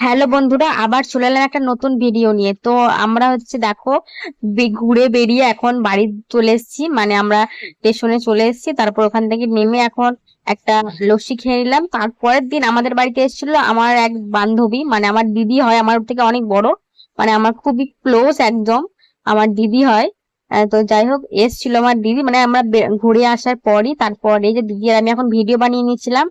Hello বন্ধুরা, আবার চলে এলাম একটা নতুন ভিডিও নিয়ে। তো আমরা হচ্ছে দেখো ঘুরে বেরিয়ে এখন বাড়ি চলে এসেছি। মানে আমরা স্টেশনে চলে এসেছি। তারপর ওখান থেকে নেমে এখন একটা লস্যি খেয়ে নিলাম। তারপরের দিন আমাদের বাড়িতে এসেছিল আমার এক বান্ধবী। মানে আমার দিদি হয়, আমার থেকে অনেক বড়। মানে আমার খুবই ক্লোজ একদম। আমার দিদি হয়। তো যাই হোক, এসেছিল আমার দিদি। মানে আমরা ঘুরে আসার পরই, তারপর এই যে দিদি আমি এখন ভিডিও বানিয়ে নিয়েছিলাম।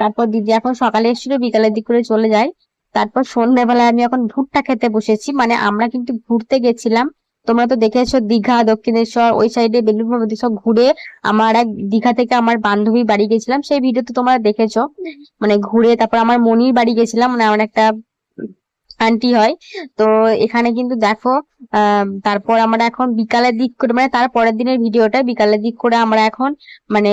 তারপর দিদি এখন সকালে এসেছিল, বিকালের দিক করে চলে যায়। তারপর সন্ধ্যাবেলায় আমি এখন ভুট্টা খেতে বসেছি। মানে আমরা কিন্তু ঘুরতে গেছিলাম। তোমরা তো দেখেছ দীঘা, দক্ষিণেশ্বর, ওই সাইডে বেলুড় মঠ সব ঘুরে আমার এক দীঘা থেকে আমার বান্ধবী বাড়ি গেছিলাম। সেই ভিডিও তো তোমরা দেখেছ। মানে ঘুরে তারপর আমার মনির বাড়ি গেছিলাম। মানে আমার একটা আন্টি হয়। তো এখানে কিন্তু দেখো তারপর আমরা এখন বিকালের দিক করে মানে তার পরের দিনের ভিডিওটা বিকালের দিক করে আমরা এখন মানে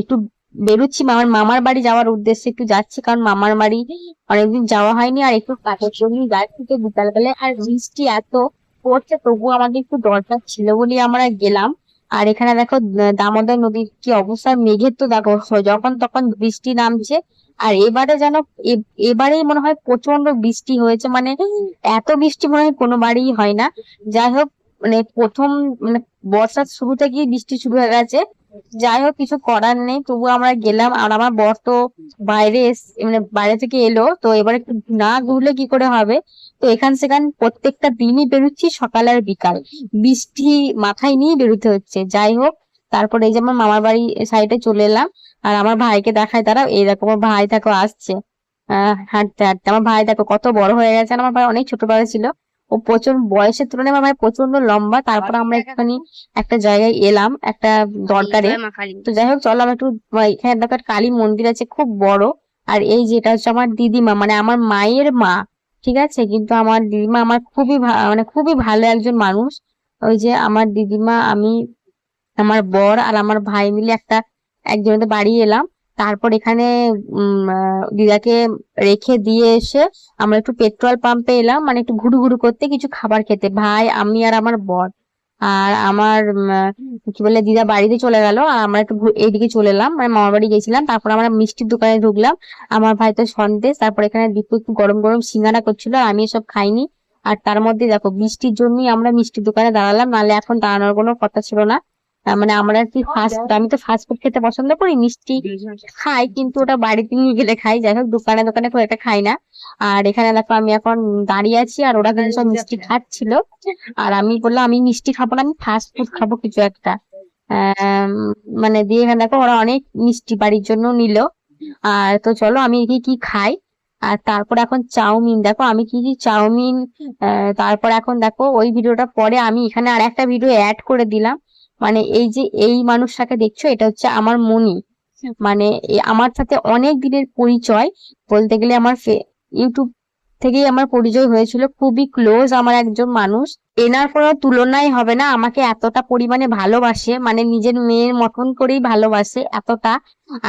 একটু বেরোচ্ছি আমার মামার বাড়ি যাওয়ার উদ্দেশ্যে একটু যাচ্ছি, কারণ মামার বাড়ি অনেকদিন যাওয়া হয়নি আর একটু কাজের জন্যই যাচ্ছি, তো বিকালবেলায় আর বৃষ্টি এত পড়ছে, তবুও আমাদের একটু দরকার ছিল বলে আমরা গেলাম। আর এখানে দেখো, দামোদর নদীর কি অবস্থা, মেঘের তো দেখো, যখন তখন বৃষ্টি নামছে, আর এবারে যেন এবারেই মনে হয় প্রচণ্ড বৃষ্টি হয়েছে মানে এত বৃষ্টি মনে হয় কোনো বাড়িই হয় না। যাই হোক মানে প্রথম মানে বর্ষার শুরু থেকেই বৃষ্টি শুরু হয়ে গেছে যাই হোক কিছু করার নেই। তবু আমরা গেলাম আর আমার বর তো বাইরে মানে বাইরে থেকে এলো। তো এবারে একটু না ঘুরলে কি করে হবে? তো এখান সেখান প্রত্যেকটা দিনই বেরোচ্ছি, সকাল আর বিকাল। বৃষ্টি মাথায় নিয়ে বেরোতে হচ্ছে। যাই হোক তারপরে এই যে আমার মামার বাড়ি সাইডে চলে এলাম। আর আমার ভাইকে দেখায় তারা এই ভাই দেখো আসছে। আহ, হাঁটতে হাঁটতে। আমার ভাই দেখো কত বড় হয়ে গেছে। আমার ভাই অনেক ছোটবেলা ছিল। ও প্রচণ্ড বয়সের তুলনায় আমার প্রচণ্ড লম্বা তারপর আমরা একটুখানি একটা জায়গায় এলাম একটা দরকারে। তো যাই হোক চলো আমরা একটু এখানে দেখো কালী মন্দির আছে খুব বড়। আর এই যেটা হচ্ছে আমার দিদিমা মানে আমার মায়ের মা ঠিক আছে? কিন্তু আমার দিদিমা আমার খুবই মানে খুবই ভালো একজন মানুষ। ওই যে আমার দিদিমা আমি আমার বর আর আমার ভাই মিলে একটা একজনের বাড়ি এলাম। তারপর এখানে দিদাকে রেখে দিয়ে এসে আমরা একটু পেট্রোল পাম্পে এলাম। মানে একটু ঘুরু ঘুরু করতে কিছু খাবার খেতে। ভাই, আমি আর আমার বর। আর আমার কি বলে, দিদা বাড়িতে চলে গেল। আর আমরা একটু এইদিকে চলে এলাম। মানে মামার বাড়ি গেছিলাম। তারপর আমরা মিষ্টির দোকানে ঢুকলাম। আমার ভাই তো সন্দেশ। তারপর এখানে দীপু একটু গরম গরম সিঙ্গারা করছিল। আর আমি এসব খাইনি। আর তার মধ্যে দেখো, বৃষ্টির জন্যই আমরা মিষ্টির দোকানে দাঁড়ালাম। নাহলে এখন দাঁড়ানোর কোনো কথা ছিল না। মানে আমরা কি ফাস্ট আমি তো ফাস্ট ফুড খেতে পছন্দ করি মিষ্টি খাই কিন্তু ওটা বাড়িতে নিয়ে গেলে খাই যাই হোক দোকানে দোকানে খুব একটা খাই না। আর এখানে দেখো আমি এখন দাঁড়িয়ে আছি আর ওরা কিন্তু সব মিষ্টি খাচ্ছিল। আর আমি বললাম আমি মিষ্টি খাব না আমি ফাস্ট ফুড খাব কিছু একটা। মানে দিয়ে এখানে দেখো ওরা অনেক মিষ্টি বাড়ির জন্য নিল। আর তো চলো আমি কি কি খাই? আর তারপর এখন চাউমিন। দেখো আমি কি কি চাউমিন তারপর এখন দেখো ওই ভিডিওটা পরে আমি এখানে আর একটা ভিডিও অ্যাড করে দিলাম। মানে এই যে এই মানুষটাকে দেখছ, এটা হচ্ছে আমার মনি মানে আমার সাথে অনেক দিনের পরিচয়, বলতে গেলে আমার ইউটিউব থেকেই আমার পরিচয় হয়েছিল। খুবই ক্লোজ আমার একজন মানুষ। এনার কোনো তুলনাই হবে না, আমাকে এতটা পরিমাণে ভালোবাসে মানে নিজের মেয়ের মতন করেই ভালোবাসে এতটা।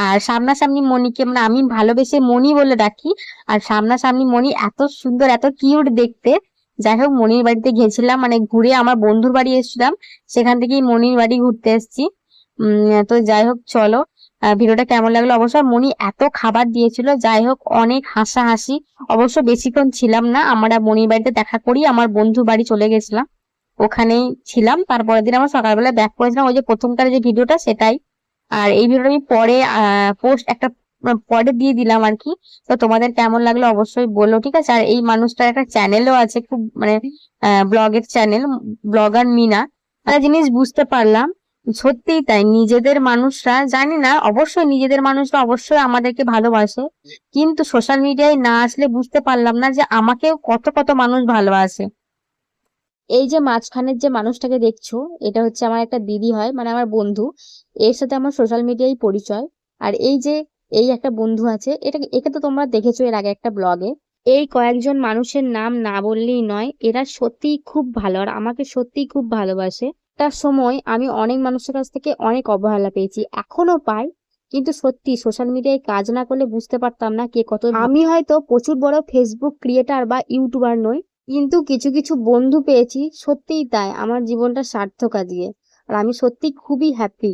আর সামনাসামনি মনিকে মানে আমি ভালোবেসে মনি বলে ডাকি, আর সামনাসামনি মনি এত সুন্দর, এত কিউট দেখতে। যাই হোক, মনির বাড়িতে গেছিলাম মানে ঘুরে আমার বন্ধুর বাড়ি এসেছিলাম, সেখান থেকেই মনির বাড়ি ঘুরতে এসেছি। তো যাই হোক, চলো। ভিডিওটা কেমন লাগল? অবশ্য মনি এত খাবার দিয়েছিল, যাই হোক, অনেক হাসাহাসি। অবশ্য বেশিক্ষণ ছিলাম না, আমরা মনির বাড়িতে দেখা করি, আমার বন্ধু বাড়ি চলে গেছিলাম। ওখানেই ছিলাম, তারপরের দিন আমার সকালবেলা ব্যাক করেছিলাম, ওই যে প্রথমকার যে ভিডিওটা, সেটাই। আর এই ভিডিওটা আমি পরে পোস্ট একটা পরে দিয়ে দিলাম আর কি। তো তোমাদের কেমন লাগল অবশ্যই বলো, ঠিক আছে? আর এই মানুষটার একটা চ্যানেলও আছে খুব মানে ব্লগের চ্যানেল ব্লগার মিনা। একটা জিনিস বুঝতে পারলাম, সত্যিই তাই, নিজেদের মানুষরা, জানি না, অবশ্যই নিজেদের মানুষরা অবশ্যই আমাদেরকে ভালোবাসে, কিন্তু সোশ্যাল মিডিয়ায় না আসলে বুঝতে পারলাম না যে আমাকেও কত কত মানুষ ভালোবাসে। এই যে মাঝখানের যে মানুষটাকে দেখছ, এটা হচ্ছে আমার একটা দিদি হয় মানে আমার বন্ধু। এর সাথে আমার সোশ্যাল মিডিয়ায় পরিচয়। আর এই যে এই একটা বন্ধু আছে, এটা একে তো তোমরা দেখেছ এর আগে একটা ব্লগে। এই কয়েকজন মানুষের নাম না বললেই নয়, এরা সত্যিই খুব ভালো আর আমাকে সত্যিই খুব ভালোবাসে। তার সময় আমি অনেক মানুষের কাছ থেকে অনেক অবহেলা পেয়েছি, এখনও পাই, কিন্তু সত্যি সোশ্যাল মিডিয়ায় কাজ না করলে বুঝতে পারতাম না কে কত আমি হয়তো প্রচুর বড় ফেসবুক ক্রিয়েটার বা ইউটিউবার নই, কিন্তু কিছু কিছু বন্ধু পেয়েছি, সত্যিই তাই, আমার জীবনটা সার্থক আজকে। আর আমি সত্যি খুবই হ্যাপি